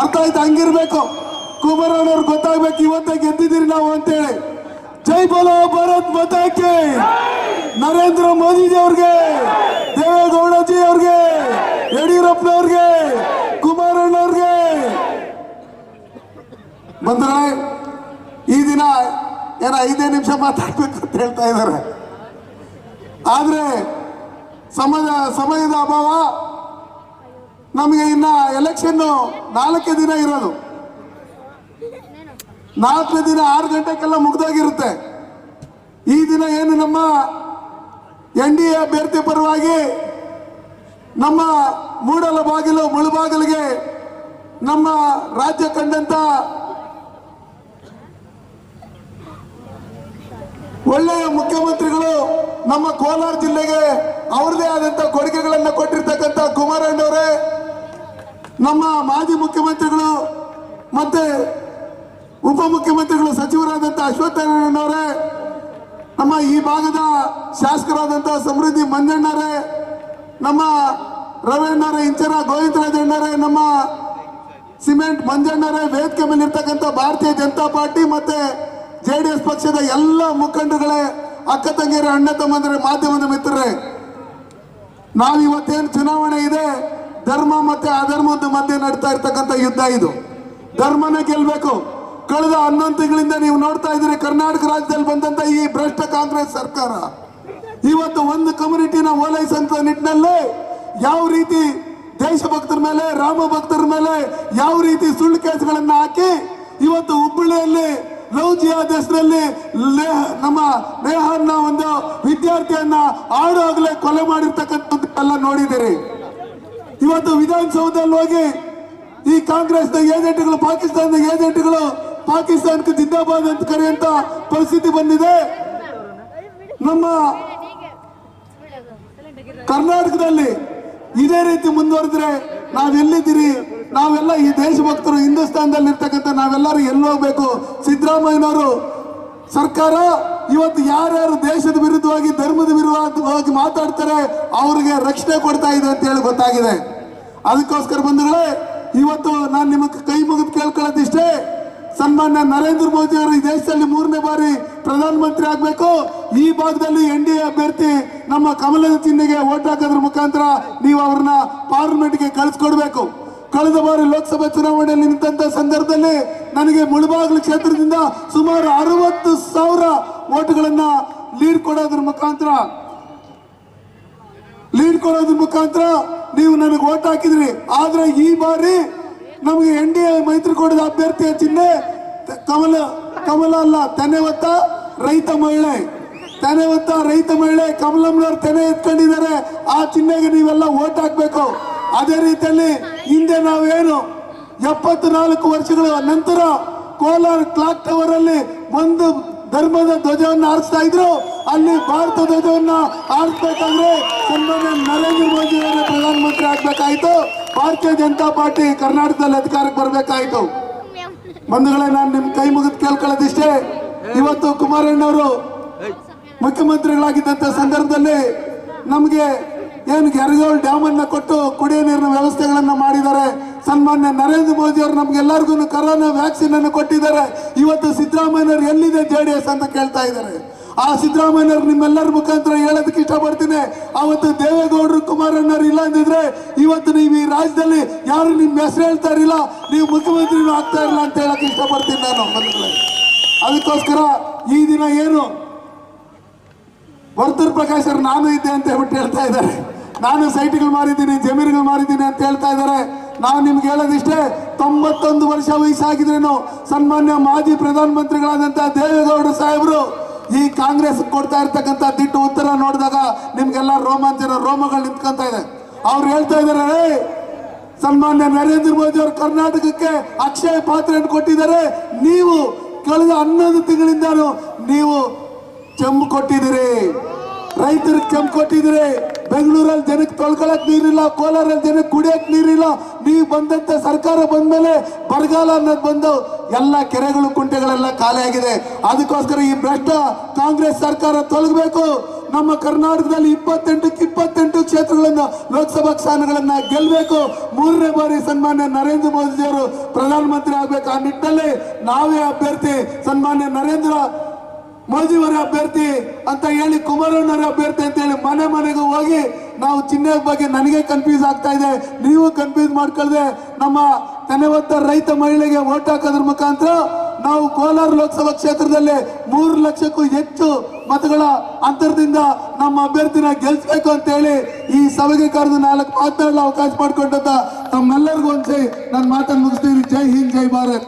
ಅರ್ಥ ಆಯ್ತು? ಹಂಗಿರ್ಬೇಕು. ಗೊತ್ತಾಗ್ಬೇಕು, ಇವತ್ತೇ ಗೆದ್ದಿದ್ದೀರಿ ನಾವು ಅಂತೇಳಿ. ಜೈ ಬೋಲೋ ಭಾರತ್ ಮತಕ್ಕೆ ನರೇಂದ್ರ ಮೋದಿಜಿ ಅವ್ರಿಗೆ, ದೇವೇಗೌಡಜಿ ಅವ್ರಿಗೆ, ಯಡಿಯೂರಪ್ಪನವ್ರಿಗೆ, ಕುಮಾರಣ್ಣವ್ರಿಗೆ. ಬಂದ್ರೆ ಈ ದಿನ ಏನೋ ಐದೇ ನಿಮಿಷ ಮಾತಾಡ್ಬೇಕು ಅಂತ ಹೇಳ್ತಾ ಇದ್ದಾರೆ. ಆದ್ರೆ ಸಮಯ ಸಮಯದ ಅಭಾವ ನಮಗೆ ಇನ್ನ ಎಲೆಕ್ಷನ್ ನಾಲ್ಕೇ ದಿನ ಇರೋದು. ನಾಲ್ಕನೇ ದಿನ ಆರು ಗಂಟೆಗೆಲ್ಲ ಮುಗ್ದೋಗಿರುತ್ತೆ. ಈ ದಿನ ಏನು ನಮ್ಮ ಎನ್ ಡಿ ಎ ಅಭ್ಯರ್ಥಿ ಪರವಾಗಿ ನಮ್ಮ ಮೂಡಲ ಬಾಗಿಲು ಮುಳುಬಾಗಿಲಿಗೆ ನಮ್ಮ ರಾಜ್ಯ ಕಂಡಂತ ಒಳ್ಳೆಯ ಮುಖ್ಯಮಂತ್ರಿಗಳು ನಮ್ಮ ಕೋಲಾರ ಜಿಲ್ಲೆಗೆ ಅವ್ರದೇ ಆದಂತ ಕೊಡುಗೆಗಳನ್ನ ಕೊಟ್ಟಿರ್ತಕ್ಕಂಥ ಕುಮಾರಣ್ಣವರೇ ನಮ್ಮ ಮಾಜಿ ಮುಖ್ಯಮಂತ್ರಿಗಳು ಮತ್ತೆ ಉಪಮುಖ್ಯಮಂತ್ರಿಗಳು ಸಚಿವರಾದಂಥ ಅಶ್ವತ್ಥನಾರಾಯಣವರೇ ನಮ್ಮ ಈ ಭಾಗದ ಶಾಸಕರಾದಂಥ ಸಮೃದ್ಧಿ ಮಂಜಣ್ಣರೇ, ನಮ್ಮ ರವಣ್ಣರೇ ಇಂಚರ ಗೋವಿಂದರಾಜಣ್ಣರೇ ನಮ್ಮ ಸಿಮೆಂಟ್ ಮಂಜಣ್ಣರೇ, ವೇದಿಕೆ ಮೇಲೆ ಭಾರತೀಯ ಜನತಾ ಪಾರ್ಟಿ ಮತ್ತೆ ಜೆ ಡಿ ಎಸ್ ಪಕ್ಷದ ಎಲ್ಲ ಮುಖಂಡಗಳೇ ಅಕ್ಕ ತಂಗಿಯರ, ಅಣ್ಣ ತಮ್ಮಂದ್ರೆ, ಮಾಧ್ಯಮದ ಮಿತ್ರರೇ ನಾವು ಇವತ್ತೇನು ಚುನಾವಣೆ ಇದೆ ಧರ್ಮ ಮತ್ತೆ ಅಧರ್ಮದ ಮಧ್ಯೆ ನಡೀತಾ ಇರ್ತಕ್ಕಂಥ ಯುದ್ಧ ಇದು. ಧರ್ಮನೇ ಗೆಲ್ಬೇಕು. ಕಳೆದ ಹನ್ನೊಂದು ತಿಂಗಳಿಂದ ನೀವು ನೋಡ್ತಾ ಇದ್ದೀರಿ, ಕರ್ನಾಟಕ ರಾಜ್ಯದಲ್ಲಿ ಬಂದಂತ ಈ ಭ್ರಷ್ಟ ಕಾಂಗ್ರೆಸ್ ಸರ್ಕಾರ. ಇವತ್ತು ಒಂದು ಕಮ್ಯುನಿಟಿನ ಓಲೈಸಂತ ನಿಟ್ಟಿನಲ್ಲಿ ಯಾವ ರೀತಿ ದೇಶಭಕ್ತರ ಮೇಲೆ, ರಾಮ ಭಕ್ತರ ಮೇಲೆ ಯಾವ ರೀತಿ ಸುಳ್ಳು ಕೇಸ್ಗಳನ್ನ ಹಾಕಿ ಇವತ್ತು ಹುಬ್ಬಳ್ಳಿಯಲ್ಲಿ ಲವ್ ಜಿಯಾದ ಹೆಸರಲ್ಲಿ ಲೇ- ನಮ್ಮ ನೇಹನ್ನ ಒಂದು ವಿದ್ಯಾರ್ಥಿಯನ್ನ ಆಡೋಗ್ಲೇ ಕೊಲೆ ಮಾಡಿರ್ತಕ್ಕಂಥದ್ದು ಎಲ್ಲ ನೋಡಿದಿರಿ ಇವತ್ತು ವಿಧಾನಸೌಧದಲ್ಲಿ ಹೋಗಿ ಈ ಕಾಂಗ್ರೆಸ್ನ ಏಜೆಂಟ್ಗಳು, ಪಾಕಿಸ್ತಾನದ ಏಜೆಂಟ್ಗಳು ಪಾಕಿಸ್ತಾನಕ್ಕೆ ಜಿಂದಾಬಾದ್ ಅಂತ ಕರೆಯುವಂತ ಪರಿಸ್ಥಿತಿ ಬಂದಿದೆ. ನಮ್ಮ ಕರ್ನಾಟಕದಲ್ಲಿ ಇದೇ ರೀತಿ ಮುಂದುವರೆದ್ರೆ ನಾವೆಲ್ಲಿದ್ದೀರಿ ನಾವೆಲ್ಲ ಈ ದೇಶಭಕ್ತರು ಹಿಂದೂಸ್ತಾನದಲ್ಲಿ ಇರ್ತಕ್ಕಂಥ ನಾವೆಲ್ಲರೂ ಎಲ್ಲಿ ಹೋಗ್ಬೇಕು? ಸಿದ್ದರಾಮಯ್ಯನವರು ಸರ್ಕಾರ ಇವತ್ತು ಯಾರ್ಯಾರು ದೇಶದ ವಿರುದ್ಧವಾಗಿ, ಧರ್ಮದ ವಿರುದ್ಧವಾಗಿ ಮಾತಾಡ್ತಾರೆ, ಅವ್ರಿಗೆ ರಕ್ಷಣೆ ಕೊಡ್ತಾ ಇದೆ ಅಂತ ಹೇಳಿ ಗೊತ್ತಾಗಿದೆ. ಅದಕ್ಕೋಸ್ಕರ ಬಂಧುಗಳೇ, ಇವತ್ತು ನಾನು ನಿಮಗೆ ಕೈ ಮುಗಿದು ಕೇಳ್ಕೊಳ್ಳೋದಿಷ್ಟೇ, ಸನ್ಮಾನ್ಯ ನರೇಂದ್ರ ಮೋದಿ ಅವರು ಈ ದೇಶದಲ್ಲಿ ಮೂರನೇ ಬಾರಿ ಪ್ರಧಾನಮಂತ್ರಿ ಆಗಬೇಕು. ಈ ಭಾಗದಲ್ಲಿ ಎನ್ ಡಿ ಎ ಅಭ್ಯರ್ಥಿ ನಮ್ಮ ಕಮಲದ ಚಿಹ್ನೆಗೆ ಓಟ್ ಹಾಕೋದ್ರ ಮುಖಾಂತರ ನೀವು ಅವ್ರನ್ನ ಪಾರ್ಲಿಮೆಂಟ್ಗೆ ಕಳಿಸ್ಕೊಡ್ಬೇಕು. ಕಳೆದ ಬಾರಿ ಲೋಕಸಭಾ ಚುನಾವಣೆಯಲ್ಲಿ ನಿಂತ ಸಂದರ್ಭದಲ್ಲಿ ನನಗೆ ಮುಳಬಾಗಿಲು ಕ್ಷೇತ್ರದಿಂದ ಸುಮಾರು ಅರವತ್ತು ಸಾವಿರ ಓಟ್ಗಳನ್ನ ಲೀಡ್ ಕೊಡೋದ್ರ ಮುಖಾಂತರ ಲೀಡ್ ಕೊಡೋದ್ರ ಮುಖಾಂತರ ನೀವು ನನಗೆ ಓಟ್ ಹಾಕಿದ್ರಿ. ಆದ್ರೆ ಈ ಬಾರಿ ನಮಗೆ ಎನ್ ಡಿ ಎ ಮೈತ್ರಿಕೂಟದ ಅಭ್ಯರ್ಥಿಯ ಚಿಹ್ನೆ ಕಮಲ ಕಮಲ ಅಲ್ಲ ತೆನೆ ಹೊತ್ತ ರೈತ ಮಹಿಳೆ. ತೆನೆ ಹೊತ್ತ ರೈತ ಮಹಿಳೆ ಕಮಲಮ್ಮನವ್ರು ತೆನೆ ಎತ್ಕೊಂಡಿದ್ದಾರೆ. ಆ ಚಿಹ್ನೆಗೆ ನೀವೆಲ್ಲ ಓಟ್ ಹಾಕ್ಬೇಕು. ಅದೇ ರೀತಿಯಲ್ಲಿ ಹಿಂದೆ ನಾವೇನು ಎಪ್ಪತ್ತು ನಾಲ್ಕು ವರ್ಷಗಳ ನಂತರ ಕೋಲಾರ ಕ್ಲಾಕ್ ಟವರ್ ಅಲ್ಲಿ ಒಂದು ಧರ್ಮದ ಧ್ವಜವನ್ನು ಆರಿಸ್ತಾ ಇದ್ರು. ಅಲ್ಲಿ ಭಾರತ ಧ್ವಜವನ್ನ ಹಾರಿಸ್ಬೇಕಂದ್ರೆ ಸನ್ಮಾನ್ಯ ನರೇಂದ್ರ ಮೋದಿ ಅವರು ಪ್ರಧಾನಮಂತ್ರಿ ಆಗ್ಬೇಕಾಯ್ತು. ಭಾರತೀಯ ಜನತಾ ಪಾರ್ಟಿ ಕರ್ನಾಟಕದಲ್ಲಿ ಅಧಿಕಾರಕ್ಕೆ ಬರಬೇಕಾಯ್ತು. ಬಂಧುಗಳೇ, ನಾನು ನಿಮ್ ಕೈ ಮುಗಿದು ಕೇಳ್ಕೊಳ್ಳೋದಿಷ್ಟೇ. ಇವತ್ತು ಕುಮಾರಣ್ಣವರು ಮುಖ್ಯಮಂತ್ರಿಗಳಾಗಿದ್ದಂಥ ಸಂದರ್ಭದಲ್ಲಿ ನಮಗೆ ಏನು ಗೆರಗೋಳ್ ಡ್ಯಾಮ್ ಅನ್ನ ಕೊಟ್ಟು ಕುಡಿಯೋ ನೀರಿನ ವ್ಯವಸ್ಥೆಗಳನ್ನ ಮಾಡಿದ್ದಾರೆ. ಸನ್ಮಾನ್ಯ ನರೇಂದ್ರ ಮೋದಿ ಅವರು ನಮ್ಗೆಲ್ಲರಿಗೂ ಕರೋನಾ ವ್ಯಾಕ್ಸಿನ್ ಅನ್ನು ಕೊಟ್ಟಿದ್ದಾರೆ. ಇವತ್ತು ಸಿದ್ದರಾಮಯ್ಯನವರು ಎಲ್ಲಿದೆ ಜೆ ಡಿ ಎಸ್ ಅಂತ ಕೇಳ್ತಾ ಇದ್ದಾರೆ. ಆ ಸಿದ್ದರಾಮಯ್ಯ ನಿಮ್ಮೆಲ್ಲರ ಮುಖಾಂತರ ಹೇಳೋದಕ್ಕೆ ಇಷ್ಟಪಡ್ತೀನಿ. ಅವತ್ತು ದೇವೇಗೌಡರು ಕುಮಾರಣ್ಣವ್ರು ಇಲ್ಲ ಅಂದಿದ್ರೆ ಇವತ್ತು ನೀವು ಈ ರಾಜ್ಯದಲ್ಲಿ ಯಾರು ನಿಮ್ಮ ಹೆಸರು ಹೇಳ್ತಾ ಇರಲಿಲ್ಲ, ನೀವು ಮುಖ್ಯಮಂತ್ರಿನೂ ಆಗ್ತಾ ಇರಲಿಲ್ಲ ಅಂತ ಹೇಳಕ್ ಇಷ್ಟಪಡ್ತೀನಿ ನಾನು ಅದಕ್ಕೋಸ್ಕರ ಈ ದಿನ ಏನು? ವರ್ತೂರ್ ಪ್ರಕಾಶ್ ಅವ್ರು ನಾನು ಇದ್ದೆ ಅಂತ ಹೇಳ್ಬಿಟ್ಟು ಹೇಳ್ತಾ ಇದ್ದಾರೆ. ನಾನು ಸೈಟ್ಗಳು ಮಾರಿದ್ದೀನಿ, ಜಮೀನುಗಳು ಮಾರಿದ್ದೀನಿ ಅಂತ ಹೇಳ್ತಾ ಇದ್ದಾರೆ. ನಾವು ನಿಮ್ಗೆ ಹೇಳೋದಿಷ್ಟೇ, ತೊಂಬತ್ತೊಂದು ವರ್ಷ ವಯಸ್ಸಾಗಿದ್ರೇನು ಸನ್ಮಾನ್ಯ ಮಾಜಿ ಪ್ರಧಾನಮಂತ್ರಿಗಳಾದಂಥ ದೇವೇಗೌಡ ಸಾಹೇಬರು ಈ ಕಾಂಗ್ರೆಸ್ ಕೊಡ್ತಾ ಇರ್ತಕ್ಕಂಥ ದಿಟ್ಟು ಉತ್ತರ ನೋಡಿದಾಗ ನಿಮ್ಗೆಲ್ಲ ರೋಮಾಂಚನ ರೋಮಗಳು ನಿಂತ್ಕೊಂತ ಇದೆ. ಅವ್ರು ಹೇಳ್ತಾ ಇದ್ದಾರೆ "ಏ, ಸನ್ಮಾನ್ಯ ನರೇಂದ್ರ ಮೋದಿ ಅವರು ಕರ್ನಾಟಕಕ್ಕೆ ಅಕ್ಷಯ ಪಾತ್ರೆಯನ್ನು ಕೊಟ್ಟಿದ್ದಾರೆ. ನೀವು ಕಳೆದ ಹನ್ನೊಂದು ತಿಂಗಳಿಂದ ನೀವು ಚೆಂಬು ಕೊಟ್ಟಿದ್ದೀರಿ. ರೈತರಿಗೆ ಕೆಂಪು ಕೊಟ್ಟಿದ್ದೀರಿ. ಬೆಂಗಳೂರಲ್ಲಿ ಜನಕ್ಕೆ ತೊಳ್ಕೊಳಕ್ ನೀರಿಲ್ಲ ಕೋಲಾರಲ್ಲಿ ಜನಕ್ಕೆ ಕುಡಿಯಕ್ ನೀರಿಲ್ಲ. ನೀವು ಬಂದಂತ ಸರ್ಕಾರ ಬಂದ್ಮೇಲೆ ಬರಗಾಲ ಅನ್ನೋದು ಬಂದು ಎಲ್ಲ ಕೆರೆಗಳು ಕುಂಟೆಗಳೆಲ್ಲ ಖಾಲಿಯಾಗಿದೆ. ಅದಕ್ಕೋಸ್ಕರ ಈ ಭ್ರಷ್ಟ ಕಾಂಗ್ರೆಸ್ ಸರ್ಕಾರ ತೊಲಗಬೇಕು. ನಮ್ಮ ಕರ್ನಾಟಕದಲ್ಲಿ ಇಪ್ಪತ್ತೆಂಟಕ್ಕೆ ಇಪ್ಪತ್ತೆಂಟು ಕ್ಷೇತ್ರಗಳಿಂದ ಲೋಕಸಭಾ ಸ್ಥಾನಗಳನ್ನ ಗೆಲ್ಲಬೇಕು ಮೂರನೇ ಬಾರಿ ಸನ್ಮಾನ್ಯ ನರೇಂದ್ರ ಮೋದಿ ಅವರು ಪ್ರಧಾನಮಂತ್ರಿ ಆಗ್ಬೇಕು. ಆ ನಿಟ್ಟಿನಲ್ಲಿ ನಾವೇ ಅಭ್ಯರ್ಥಿ, ಸನ್ಮಾನ್ಯ ನರೇಂದ್ರ ಮೋದಿಯವರ ಅಭ್ಯರ್ಥಿ ಅಂತ ಹೇಳಿ ಕುಮಾರಣ್ಣವರ ಅಭ್ಯರ್ಥಿ ಅಂತ ಹೇಳಿ ಮನೆ ಮನೆಗೂ ಹೋಗಿ ನಾವು ಚಿಹ್ನೆ ಬಗ್ಗೆ ನನಗೆ ಕನ್ಫ್ಯೂಸ್ ಆಗ್ತಾ ಇದೆ. ನೀವು ಕನ್ಫ್ಯೂಸ್ ಮಾಡ್ಕೊಳ್ದೆ ನಮ್ಮ ತೆನೆವತ್ತ ರೈತ ಮಹಿಳೆಗೆ ಓಟ್ ಹಾಕೋದ್ರ ಮುಖಾಂತರ ನಾವು ಕೋಲಾರ ಲೋಕಸಭಾ ಕ್ಷೇತ್ರದಲ್ಲಿ ಮೂರು ಲಕ್ಷಕ್ಕೂ ಹೆಚ್ಚು ಮತಗಳ ಅಂತರದಿಂದ ನಮ್ಮ ಅಭ್ಯರ್ಥಿನ ಗೆಲ್ಸ್ಬೇಕು ಅಂತ ಹೇಳಿ ಈ ಸಭೆಗೆ ಕರೆದು ನಾಲ್ಕು ಮಾತನಾಡಲು ಅವಕಾಶ ಮಾಡಿಕೊಂಡಂತ ತಮ್ಮೆಲ್ಲರಿಗೂ ಒಂದ್ಸೈ ನಾನು ಮಾತನ್ನು ಮುಗಿಸ್ತೀವಿ ಜೈ ಹಿಂದ್, ಜೈ ಭಾರತ್.